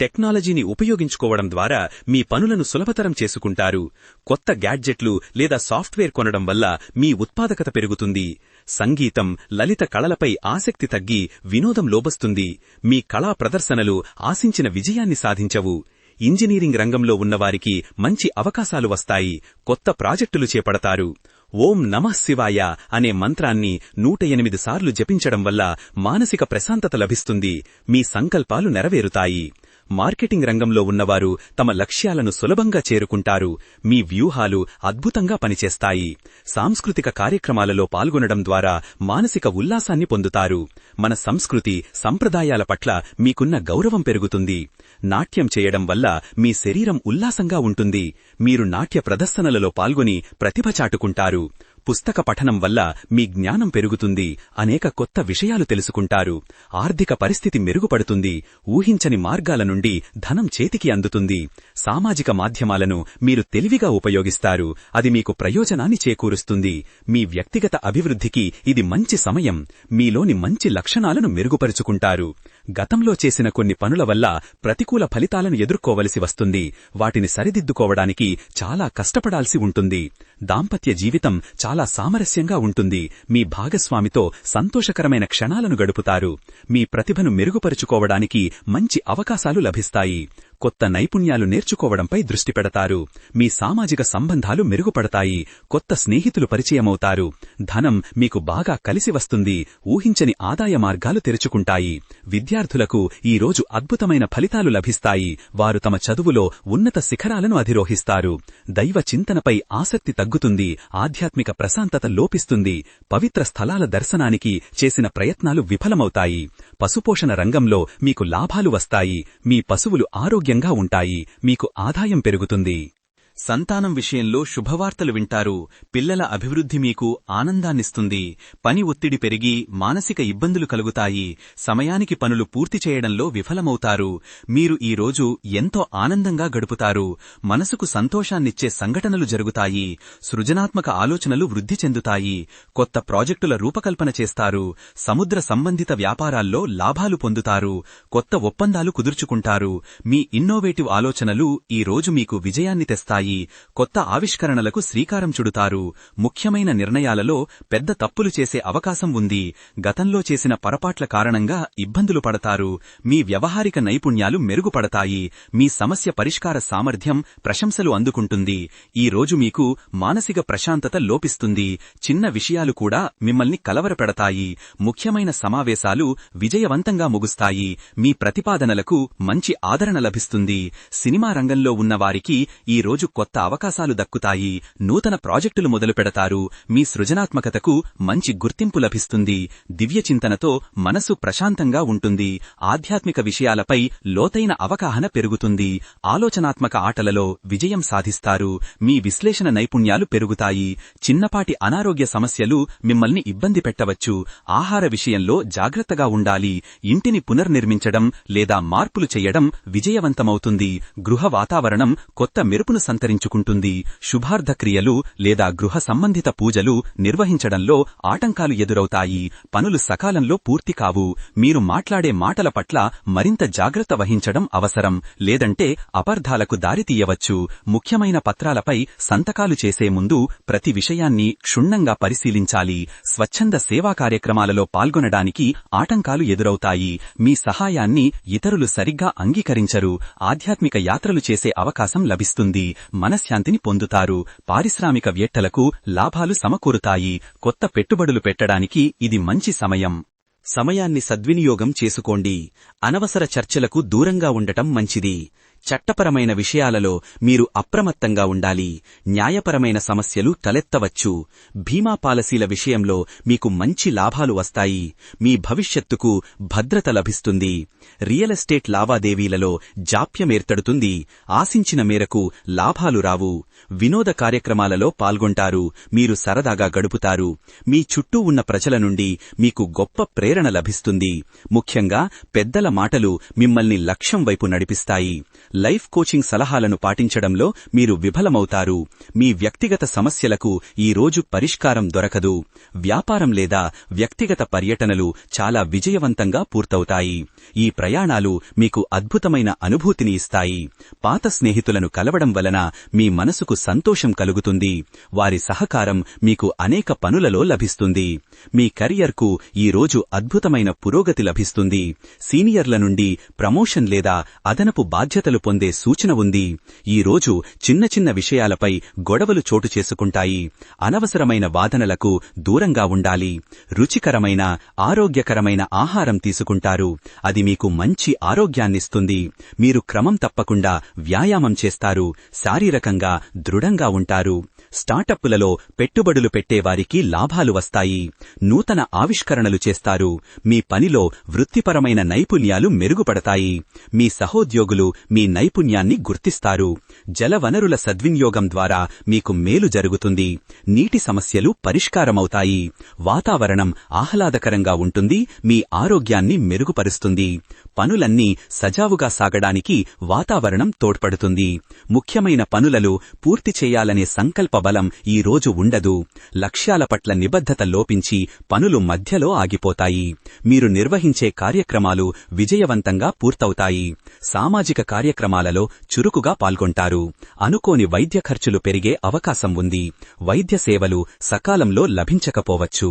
టెక్నాలజీని ఉపయోగించుకోవడం ద్వారా మీ పనులను సులభతరం చేసుకుంటారు. కొత్త గ్యాడ్జెట్లు లేదా సాఫ్ట్వేర్ కొనడం వల్ల మీ ఉత్పాదకత పెరుగుతుంది. సంగీతం లలిత కళలపై ఆసక్తి తగ్గి వినోదం లోబస్తుంది. మీ కళా ప్రదర్శనలు ఆశించిన విజయాన్ని సాధించవు. ఇంజనీరింగ్ రంగంలో ఉన్నవారికి మంచి అవకాశాలు వస్తాయి. కొత్త ప్రాజెక్టులు చేపడతారు. ఓం నమః శివాయ అనే మంత్రాన్ని నూట ఎనిమిది సార్లు జపించడం వల్ల మానసిక ప్రశాంతత లభిస్తుంది. మీ సంకల్పాలు నెరవేరుతాయి. మార్కెటింగ్ రంగంలో ఉన్నవారు తమ లక్ష్యాలను సులభంగా చేరుకుంటారు. మీ వ్యూహాలు అద్భుతంగా పనిచేస్తాయి. సాంస్కృతిక కార్యక్రమాలలో పాల్గొనడం ద్వారా మానసిక ఉల్లాసాన్ని పొందుతారు. మన సంస్కృతి సంప్రదాయాల పట్ల మీకున్న గౌరవం పెరుగుతుంది. నాట్యం చేయడం వల్ల మీ శరీరం ఉల్లాసంగా ఉంటుంది. మీరు నాట్య ప్రదర్శనలలో పాల్గొని ప్రతిభ చాటుకుంటారు. పుస్తక పఠనం వల్ల మీ జ్ఞానం పెరుగుతుంది. అనేక కొత్త విషయాలు తెలుసుకుంటారు. ఆర్థిక పరిస్థితి మెరుగుపడుతుంది. ఊహించని మార్గాల నుండి ధనం చేతికి అందుతుంది. సామాజిక మాధ్యమాలను మీరు తెలివిగా ఉపయోగిస్తారు. అది మీకు ప్రయోజనాన్ని చేకూరుస్తుంది. మీ వ్యక్తిగత అభివృద్ధికి ఇది మంచి సమయం. మీలోని మంచి లక్షణాలను మెరుగుపరుచుకుంటారు. గతంలో చేసిన కొన్ని పనుల వల్ల ప్రతికూల ఫలితాలను ఎదుర్కోవలసి వస్తుంది. వాటిని సరిదిద్దుకోవడానికి చాలా కష్టపడాల్సి ఉంటుంది. దాంపత్య జీవితం చాలా సామరస్యంగా ఉంటుంది. మీ భాగస్వామితో సంతోషకరమైన క్షణాలను గడుపుతారు. మీ ప్రతిభను మెరుగుపరుచుకోవడానికి మంచి అవకాశాలు లభిస్తాయి. కొత్త నైపుణ్యాలు నేర్చుకోవడంపై దృష్టి పెడతారు. మీ సామాజిక సంబంధాలు మెరుగుపడతాయి. కొత్త స్నేహితులు పరిచయమవుతారు. ధనం మీకు బాగా కలిసి వస్తుంది. ఊహించని ఆదాయ మార్గాలు తెరుచుకుంటాయి. విద్యార్థులకు ఈ రోజు అద్భుతమైన ఫలితాలు లభిస్తాయి. వారు తమ చదువులో ఉన్నత శిఖరాలను అధిరోహిస్తారు. దైవ చింతనపై ఆసక్తి తగ్గుతుంది ఆధ్యాత్మిక ప్రశాంతత లోపిస్తుంది పవిత్ర స్థలాల దర్శనానికి చేసిన ప్రయత్నాలు విఫలమవుతాయి. పశుపోషణ రంగంలో మీకు లాభాలు వస్తాయి మీ పశువులు ఆరోగ్యంగా ఉంటాయి మీకు ఆదాయం పెరుగుతుంది. సంతానం విషయంలో శుభవార్తలు వింటారు. పిల్లల అభివృద్ధి మీకు ఆనందాన్నిస్తుంది. పని ఒత్తిడి పెరిగి మానసిక ఇబ్బందులు కలుగుతాయి. సమయానికి పనులు పూర్తి చేయడంలో విఫలమవుతారు. మీరు ఈ రోజు ఎంతో ఆనందంగా గడుపుతారు. మనసుకు సంతోషాన్నిచ్చే సంఘటనలు జరుగుతాయి. సృజనాత్మక ఆలోచనలు వృద్ధి చెందుతాయి. కొత్త ప్రాజెక్టుల రూపకల్పన చేస్తారు. సముద్ర సంబంధిత వ్యాపారాల్లో లాభాలు పొందుతారు. కొత్త ఒప్పందాలు కుదుర్చుకుంటారు. మీ ఇన్నోవేటివ్ ఆలోచనలు ఈ రోజు మీకు విజయాన్ని తెస్తాయి. కొత్త ఆవిష్కరణలకు శ్రీకారం చుడుతారు. ముఖ్యమైన నిర్ణయాలలో పెద్ద తప్పులు చేసే అవకాశం ఉంది. గతంలో చేసిన పొరపాట్ల కారణంగా ఇబ్బందులు పడతారు. మీ వ్యవహారిక నైపుణ్యాలు మెరుగుపడతాయి. మీ సమస్య పరిష్కార సామర్థ్యం ప్రశంసలు అందుకుంటుంది. ఈ రోజు మీకు మానసిక ప్రశాంతత లోపిస్తుంది. చిన్న విషయాలు కూడా మిమ్మల్ని కలవరపెడతాయి. ముఖ్యమైన సమావేశాలు విజయవంతంగా ముగుస్తాయి. మీ ప్రతిపాదనలకు మంచి ఆదరణ లభిస్తుంది. సినిమా రంగంలో ఉన్నవారికి ఈ రోజు కొత్త అవకాశాలు దక్కుతాయి. నూతన ప్రాజెక్టులు మొదలు పెడతారు. మీ సృజనాత్మకతకు మంచి గుర్తింపు లభిస్తుంది. దివ్య చింతనతో మనసు ప్రశాంతంగా ఉంటుంది. ఆధ్యాత్మిక విషయాలపై లోతైన అవగాహన పెరుగుతుంది. ఆలోచనాత్మక ఆటలలో విజయం సాధిస్తారు. మీ విశ్లేషణ నైపుణ్యాలు పెరుగుతాయి. చిన్నపాటి అనారోగ్య సమస్యలు మిమ్మల్ని ఇబ్బంది పెట్టవచ్చు. ఆహార విషయంలో జాగ్రత్తగా ఉండాలి. ఇంటిని పునర్నిర్మించడం లేదా మార్పులు చేయడం విజయవంతమవుతుంది. గృహ వాతావరణం కొత్త మెరుపును సంత విస్తరించుకుంటుంది శుభార్థక్రియలు లేదా గృహ సంబంధిత పూజలు నిర్వహించడంలో ఆటంకాలు ఎదురవుతాయి. పనులు సకాలంలో పూర్తి కావు. మీరు మాట్లాడే మాటల పట్ల మరింత జాగ్రత్త వహించడం అవసరం. లేదంటే అపర్ధాలకు దారితీయవచ్చు ముఖ్యమైన పత్రాలపై సంతకాలు చేసే ముందు ప్రతి విషయాన్ని క్షుణ్ణంగా పరిశీలించాలి. స్వచ్ఛంద సేవా కార్యక్రమాలలో పాల్గొనడానికి ఆటంకాలు ఎదురవుతాయి. మీ సహాయాన్ని ఇతరులు సరిగ్గా అంగీకరించరు. ఆధ్యాత్మిక యాత్రలు చేసే అవకాశం లభిస్తుంది. మనశ్శాంతిని పొందుతారు. పారిశ్రామిక వేట్టలకు లాభాలు సమకూరుతాయి. కొత్త పెట్టుబడులు పెట్టడానికి ఇది మంచి సమయం. సమయాన్ని సద్వినియోగం చేసుకోండి. అనవసర చర్చలకు దూరంగా ఉండటం మంచిది. చట్టపరమైన విషయాలలో మీరు అప్రమత్తంగా ఉండాలి. న్యాయపరమైన సమస్యలు తలెత్తవచ్చు. బీమా పాలసీల విషయంలో మీకు మంచి లాభాలు వస్తాయి. మీ భవిష్యత్తుకు భద్రత లభిస్తుంది. రియల్ ఎస్టేట్ లావాదేవీలలో జాప్యమేర్తడుతుంది ఆశించిన మేరకు లాభాలు రావు. వినోద కార్యక్రమాలలో పాల్గొంటారు. మీరు సరదాగా గడుపుతారు. మీ చుట్టూ ఉన్న ప్రజల నుండి మీకు గొప్ప ప్రేరణ లభిస్తుంది. ముఖ్యంగా పెద్దల మాటలు మిమ్మల్ని లక్ష్యం వైపు నడిపిస్తాయి. లైఫ్ కోచింగ్ సలహాలను పాటించడంలో మీరు విఫలమవుతారు. మీ వ్యక్తిగత సమస్యలకు ఈ రోజు పరిష్కారం దొరకదు. వ్యాపారం లేదా వ్యక్తిగత పర్యటనలు చాలా విజయవంతంగా పూర్తవుతాయి. ఈ ప్రయాణాలు మీకు అద్భుతమైన అనుభూతిని ఇస్తాయి. పాత స్నేహితులను కలవడం వలన మీ మనసుకు సంతోషం కలుగుతుంది. వారి సహకారం మీకు అనేక పనులలో లభిస్తుంది. మీ కెరియర్కు ఈ రోజు అద్భుతమైన పురోగతి లభిస్తుంది. సీనియర్ల నుండి ప్రమోషన్ లేదా అదనపు బాధ్యతలు పొందే సూచన ఉంది. ఈ రోజు చిన్న చిన్న విషయాలపై గొడవలు చోటు చేసుకుంటాయి. అనవసరమైన వాదనలకు దూరంగా ఉండాలి. రుచికరమైన ఆరోగ్యకరమైన ఆహారం తీసుకుంటారు. అది మీకు మంచి ఆరోగ్యాన్నిస్తుంది. మీరు క్రమం తప్పకుండా వ్యాయామం చేస్తారు. శారీరకంగా దృఢంగా ఉంటారు. స్టార్టప్పులలో పెట్టుబడులు పెట్టేవారికి లాభాలు వస్తాయి. నూతన ఆవిష్కరణలు చేస్తారు. మీ పనిలో వృత్తిపరమైన నైపుణ్యాలు మెరుగుపడతాయి. మీ సహోద్యోగులు మీ నైపుణ్యాన్ని గుర్తిస్తారు. జలవనరుల సద్వినియోగం ద్వారా మీకు మేలు జరుగుతుంది. నీటి సమస్యలు పరిష్కారమవుతాయి. వాతావరణం ఆహ్లాదకరంగా ఉంటుంది. మీ ఆరోగ్యాన్ని మెరుగుపరుస్తుంది. పనులన్నీ సజావుగా సాగడానికి వాతావరణం తోడ్పడుతుంది. ముఖ్యమైన పనులలో పూర్తి చేయాలనే సంకల్ప బలం ఈ రోజు ఉండదు. లక్ష్యాల పట్ల నిబద్ధత లోపించి పనులు మధ్యలో ఆగిపోతాయి. మీరు నిర్వహించే కార్యక్రమాలు విజయవంతంగా పూర్తవుతాయి. సామాజిక కార్యక్రమాలలో చురుకుగా పాల్గొంటారు. అనుకోని వైద్య ఖర్చులు పెరిగే అవకాశం ఉంది. వైద్య సేవలు సకాలంలో లభించకపోవచ్చు.